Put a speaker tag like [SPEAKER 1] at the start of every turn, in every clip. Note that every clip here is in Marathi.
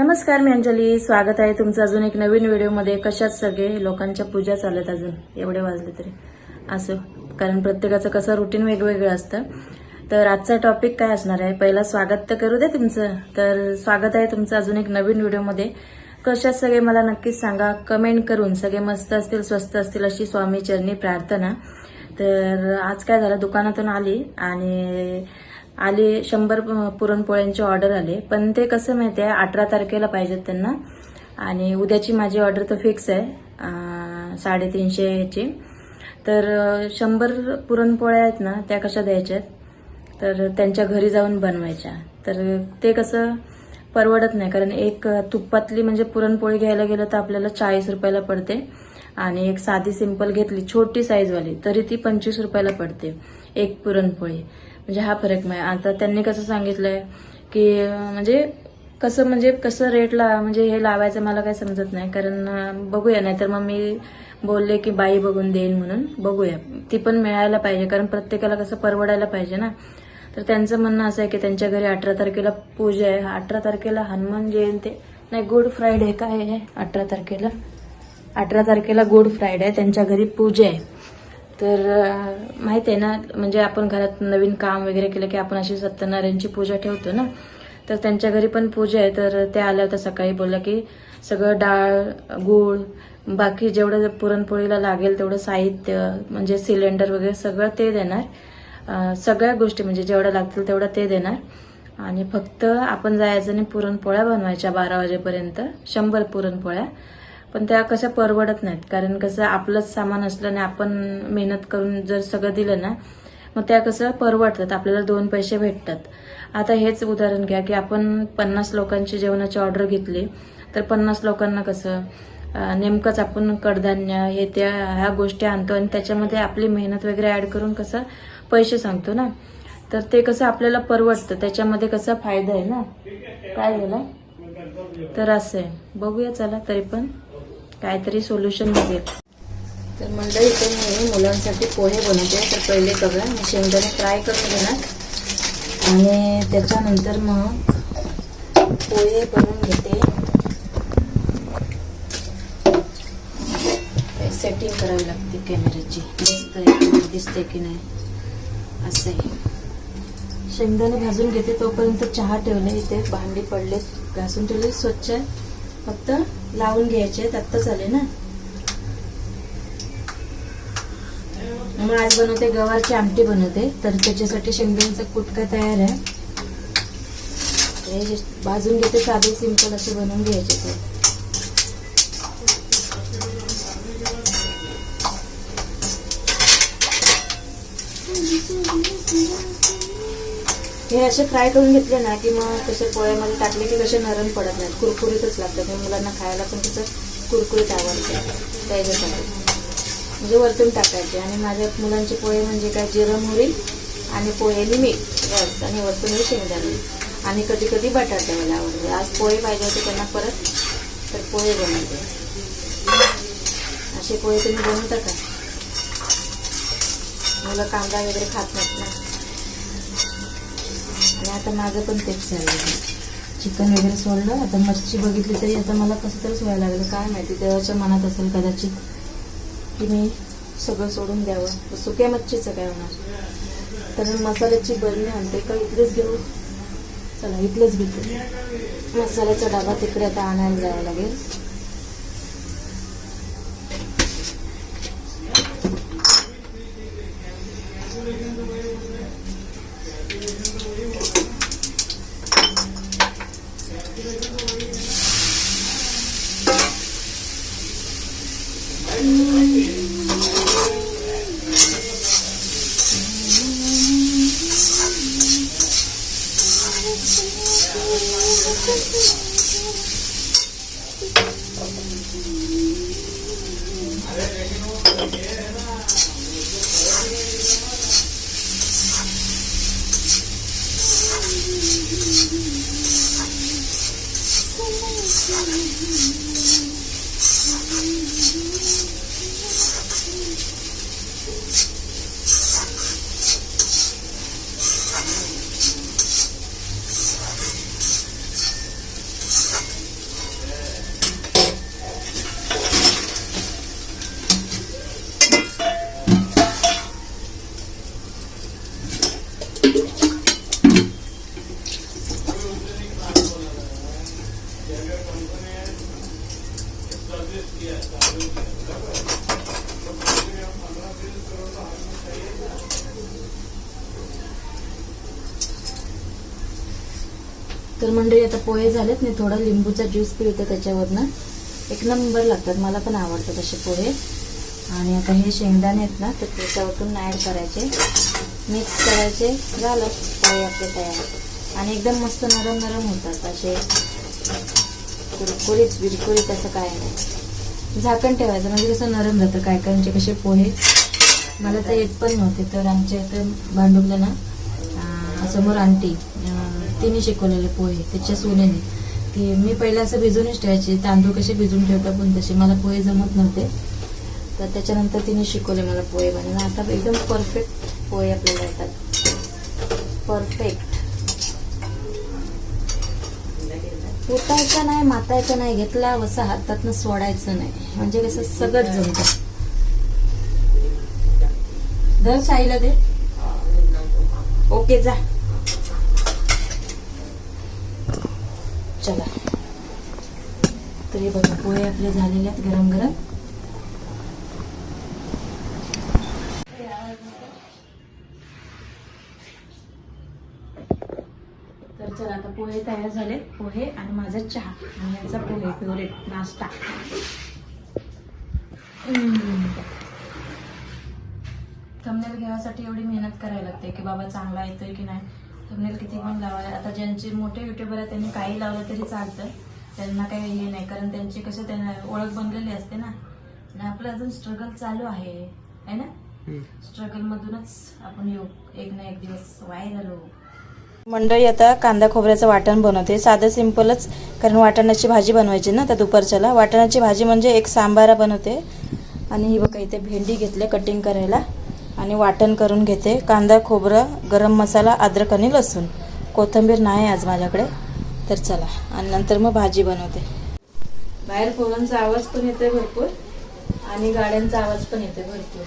[SPEAKER 1] नमस्कार मी अंजली. स्वागत आहे तुमचं अजून एक नवीन व्हिडिओमध्ये. कशात सगळे? लोकांच्या पूजा चालत अजून. एवढे वाजले तरी. असं कारण प्रत्येकाचं कसं रुटीन वेगवेगळं असतं. तर आजचा टॉपिक काय असणार आहे? पहिला स्वागत तर करू दे तुमचं. तर स्वागत आहे तुमचं अजून एक नवीन व्हिडिओमध्ये. कशात सगळे मला नक्कीच सांगा. कमेंट करून सगळे मस्त असतील स्वस्त असतील अशी स्वामी चरणी प्रार्थना. तर आज काय झालं? दुकानातून आली आणि आली शंभर पुरणपोळ्यांची ऑर्डर आले. पण ते कसं माहिती आहे अठरा तारखेला पाहिजेत त्यांना. आणि उद्याची माझी ऑर्डर तर फिक्स आहे साडेतीनशे ह्याची तर शंभर पुरणपोळ्या आहेत ना त्या कशा द्यायच्या आहेत तर त्यांच्या घरी जाऊन बनवायच्या. तर ते कसं परवडत नाही कारण एक तुपातली म्हणजे पुरणपोळी घ्यायला गेलं तर आपल्याला चाळीस रुपयाला पडते. आणि एक साधी सिंपल घेतली छोटी साईजवाली तरी ती पंचवीस रुपयाला पडते एक पुरणपोळी. म्हणजे हा फरक नाही. आता त्यांनी कसं सांगितलंय की म्हणजे कसं म्हणजे कसं रेट ला म्हणजे हे लावायचं मला काही समजत नाही. कारण बघूया नाही तर मग मी बोलले की बाई बघून देईन म्हणून. बघूया. ती पण मिळायला पाहिजे. कारण प्रत्येकाला कसं परवडायला पाहिजे ना. तर त्यांचं म्हणणं असं आहे की त्यांच्या घरी अठरा तारखेला पूजा आहे. अठरा तारखेला हनुमान जयंती. नाही गुड फ्रायडे काय आहे? अठरा तारखेला? अठरा तारखेला गुड फ्रायडे आहे. त्यांच्या घरी पूजा आहे. तर अं, माहीत आहे ना म्हणजे आपण घरात नवीन काम वगैरे केलं की आपण अशी सत्यनारायणची पूजा ठेवतो ना तर त्यांच्या घरी पण पूजा आहे. तर त्या आल्या होत्या सकाळी बोलल्या की सगळं डाळ गूळ बाकी जेवढं पुरणपोळीला लागेल तेवढं साहित्य म्हणजे सिलेंडर वगैरे सगळं ते देणार. सगळ्या गोष्टी म्हणजे जेवढ्या लागतील तेवढं ते देणार. आणि फक्त आपण जायचं आणि पुरणपोळ्या बनवायच्या बारा वाजेपर्यंत शंभर पुरणपोळ्या. पण त्या कशा परवडत नाहीत. कारण कसं आपलंच सामान असलं आणि आपण मेहनत करून जर सगळं दिलं ना मग त्या कसं परवडतात. आपल्याला दोन पैसे भेटतात. आता हेच उदाहरण घ्या की आपण पन्नास लोकांची जेवणाची ऑर्डर घेतली तर पन्नास लोकांना कसं नेमकंच आपण कडधान्य हे त्या ह्या गोष्टी आणतो आणि त्याच्यामध्ये आपली मेहनत वगैरे ऍड करून कसं पैसे सांगतो ना. तर ते कसं आपल्याला परवडतं. त्याच्यामध्ये कसा फायदा आहे ना. काय झालं? तर असं आहे. बघूया चला तरी पण. काहीतरी सोल्युशन निघेल तर मंडळी इथे मी मुलांसाठी पोहे बनवते. तर पहिले बघा मी शेंगदाणे फ्राय करून घेणार. आणि त्याच्यानंतर मग पोहे बनवून घेते. सेटिंग करावी लागते कॅमेऱ्याची दिसतंय दिसते की नाही? असं शेंगदाणे भाजून घेते तोपर्यंत चहा ठेवले. इथे भांडी पडले घासून ठेवले. स्वच्छ आहे. फक्त लावून घ्यायचे आहेत आत्ताच आले ना. मग आज बनवते गवारची आमटी बनवते तर त्याच्यासाठी शेंगदाण्याचा कुटका तयार आहे. भाजून घेते साधे सिंपल असे बनवून घ्यायचे ते. हे असे फ्राय करून घेतले ना की मग तसे पोळ्यामध्ये टाकले की कसे नरम पडत नाहीत. कुरकुरीतच लागतात. मग मुलांना खायला पण कसं कुरकुरीत आवडतं. त्याच्यासाठी म्हणजे वरतून टाकायचे. आणि माझ्या मुलांचे पोहे म्हणजे काय? जिरं मोहरी आणि पोहेली मीठ. बस. आणि वरतून हे शेंगदाणे. आणि कधी कधी बटाटे मला आवडते आज पोहे पाहिजे होते त्यांना परत तर पोहे बनवते. असे पोहे तुम्ही बनवता का? मुलं कांदा वगैरे खात नाहीत ना. आणि आता माझं पण तेच झालं. चिकन वगैरे सोडलं. आता मच्छी बघितली तरी आता मला कसं तरीच व्हायला लागलं. काय माहिती देवाच्या मनात असेल कदाचित की मी सगळं सोडून द्यावं. सुक्या मच्छीचं काय होणार? तर मसाल्याची बरणी आणते. का इथलेच घेऊ? चला इथलंच घेते. मसाल्याचा डबा तिकडे आता आणायला जावं लागेल. Mm. तर मंडळी आता पोहे झालेत. मी थोडा लिंबूचा ज्यूस पिळते त्याच्यावरनं. एक नंबर लागतात. मला पण आवडतात असे पोहे. आणि आता हे शेंगदाणे आहेत ना तर त्याच्यावरतून ॲड करायचे. मिक्स करायचे. झालं पोहे आपले तयार. आणि एकदम मस्त नरम नरम होतात असे. कुरकुरीत बिरकुरीत असं काय नाही. झाकण ठेवायचं. म्हणजे कसं नरम जातं. काय कायचे म्हणजे कसे पोहे. मला तर येत पण नव्हते. तर आमच्या इथं भांडुपला ना समोर आंटी तिने शिकवलेले पोहे त्याच्या सोन्याने. की मी पहिला असं भिजूनच ठेवायचे तांदूळ कसे भिजून ठेवतात पण तसे. मला पोहे जमत नव्हते. तर त्याच्यानंतर तिने शिकवले मला पोहे बनवून. आता एकदम परफेक्ट पोहे आपल्याला येतात. परफेक्ट उठायचं नाही मातायचं नाही घेतला वसा हातातनं सोडायचं नाही. म्हणजे कसं सगळंच जमतं. दर साईला दे. ओके जा. चला. तरी बघा पोहे आपले झालेले आहेत गरम गरम. तर चला आता पोहे तयार झाले. पोहे आणि माझा चहा. आणि याचा पोहे फेवरेट नाश्ता. थंबनेल घेण्यासाठी एवढी मेहनत करायला लागते की बाबा चांगला येतोय की नाही? थंबनेल किती पण लावा आता ज्यांचे मोठे युट्यूबर आहेत त्यांनी काही लावलं तरी चालतं. त्यांना काही हे नाही कारण त्यांची कसं त्यांना ओळख बनलेली असते ना. आणि आपलं अजून स्ट्रगल चालू आहे है ना? स्ट्रगल मधूनच आपण येऊ एक ना एक दिवस व्हायरल होऊ मंडळी आता कांदा खोबऱ्याचं वाटण बनवते. साधं सिंपलच कारण वाटणाची भाजी बनवायची ना त्या दुपारच्याला. वाटणाची भाजी म्हणजे एक सांबारा बनवते. आणि ही बघा इथे भेंडी घेतले कटिंग करायला. आणि वाटण करून घेते. कांदा खोबरं गरम मसाला अद्रक आणि लसूण. कोथिंबीर नाही आज माझ्याकडे. तर चला आणि नंतर मग भाजी बनवते. बाहेर पोरांचा आवाज पण येतोय भरपूर आणि गाड्यांचा आवाज पण येतोय भरपूर.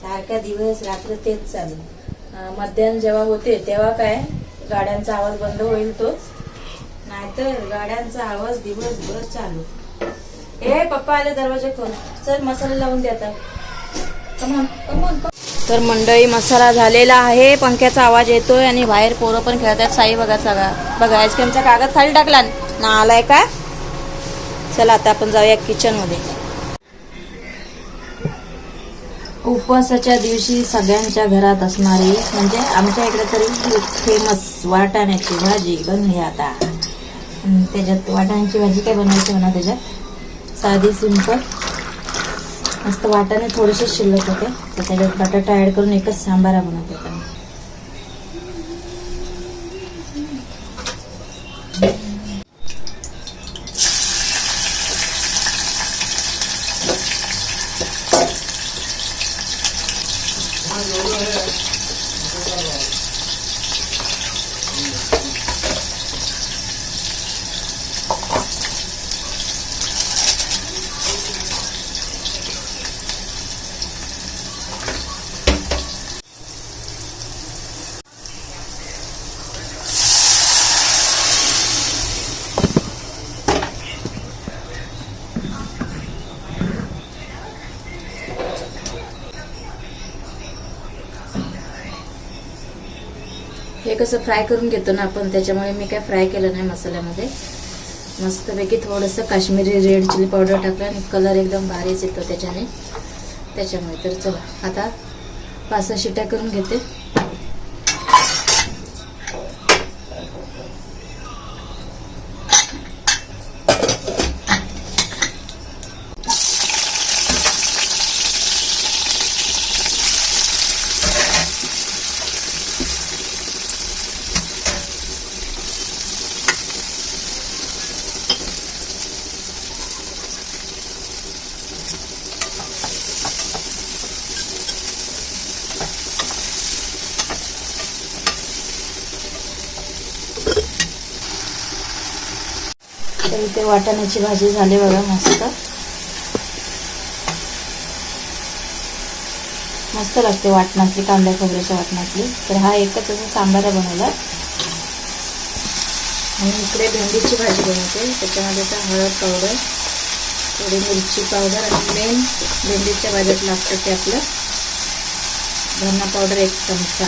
[SPEAKER 1] सारखा दिवस रात्र तेच चालू. मध्यान मध्याह्न जेव्हा होते तेव्हा काय? गाड्यांचा आवाज बंद होईल तोच. नाहीतर गाड्यांचा आवाज दिवसभर चालू. ए पप्पा आले दरवाजा खोल. चल मसाला लावून दे आता. तर मंडळी मसाला झालेला आहे. पंख्याचा आवाज येतोय आणि बाहेर पोरं पण खेळतात. साई बघा सगळा. बघा आईस्क्रीमचा कागद खाली टाकला. ना आलाय का? चला आता आपण जाऊया किचनमध्ये. उपवासाच्या दिवशी सगळ्यांच्या घरात असणारी म्हणजे आमच्या इकडे तरी फेमस वाटाण्याची भाजी बनली आता. त्याच्यात वाटाण्याची भाजी काय बनवायची म्हणा त्याच्यात? साधी सिंपल मस्त वाटाणे थोडेसे शिल्लक होते. त्याच्यात बटाटा ॲड करून एकच सांबारा बनवते थोडंसं फ्राय करून घेतो ना आपण त्याच्यामुळे मी काय फ्राय केलं नाही मसाल्यामध्ये. मस्तपैकी थोडंसं काश्मीरी रेड चिली पावडर टाकलं आणि कलर एकदम भारीच येतो त्याच्याने. त्याच्यामुळे तर चला आता पाच सहा शिट्या करून घेते तर इथे वाटाण्याची भाजी झाली बघा मस्त. मस्त लागते वाटणातली कांदा खोबऱ्याच्या वाटणातली तर हा एकच असा सांबारा बनवला. आणि इकडे भेंडीची भाजी बनवते. त्याच्यामध्ये आता हळद पावडर थोडी मिरची पावडर आणि मेन भेंडीच्या भाज्यात लागतं ते आपलं. धना पावडर एक चमचा.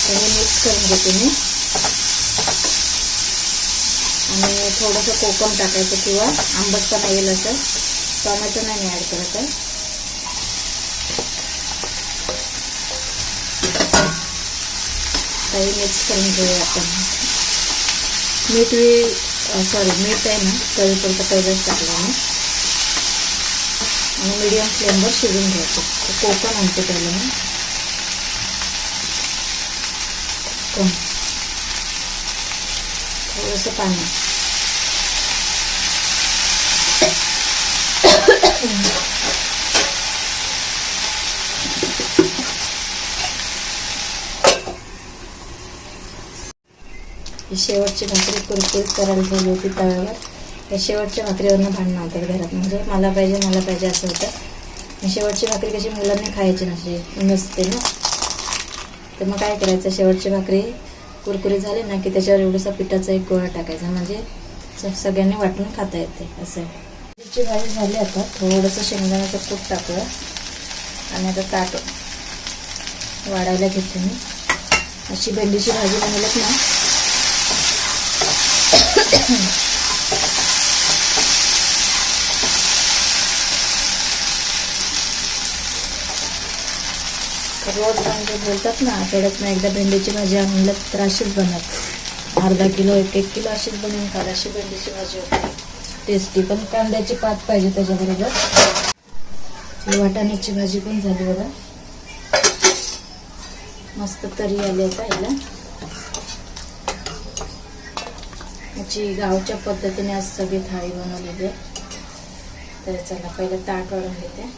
[SPEAKER 1] हे मिक्स करून घेते मी. आणि थोडंसं कोकम टाकायचं किंवा आंबटपणा येईल असं. टोमॅटो नाही मी ॲड करत आहे. काही मिक्स करून घेऊया आपण. मीठ बी सॉरी मीठ आहे ना चवीपुरतं पहिलंच टाकलं मी. आणि मीडियम फ्लेमवर शिजून घ्यायचं. कोकम आणते पहिलं मी. कोण थोडंसं पाणी ही शेवटची भाकरी कुरकुरीत करायला ठेवली होती तव्यावर त्या शेवटच्या भाकरीवरनं भांडणं होतात घरात म्हणजे मला पाहिजे मला पाहिजे असं होतं शेवटची भाकरी कशी मुलांनी खायची नसते नसते ना तर मग काय करायचं? शेवटची भाकरी कुरकुरी झाली ना की त्याच्यावर एवढंसा पिठाचा एक गोळा टाकायचा. म्हणजे सगळ्यांनी वाटून खाता येते असं ची भाजी झाली आता. थोडंसं शेंगदाण्याचं कूट टाकूया आणि आता ताट वाढायला घेते मी. अशी भेंडीची भाजी बनवल्यात ना. रोज म्हणजे बोलतात ना आठवड्यात ना एकदा भेंडीची भाजी आणलं तर अशीच बनत. अर्धा किलो एक एक किलो अशीच बनवून खाल अशी भेंडीची भाजी होती. टेस्टी पण कांद्याची पात पाहिजे त्याच्याबरोबर. वाटाण्याची भाजी पण झाली बघा. मस्त तरी आली आता याला. याची गावच्या पद्धतीने आज सगळी थाळी बनवलेली आहे. तर चला पहिलं ताट वाढून घेते.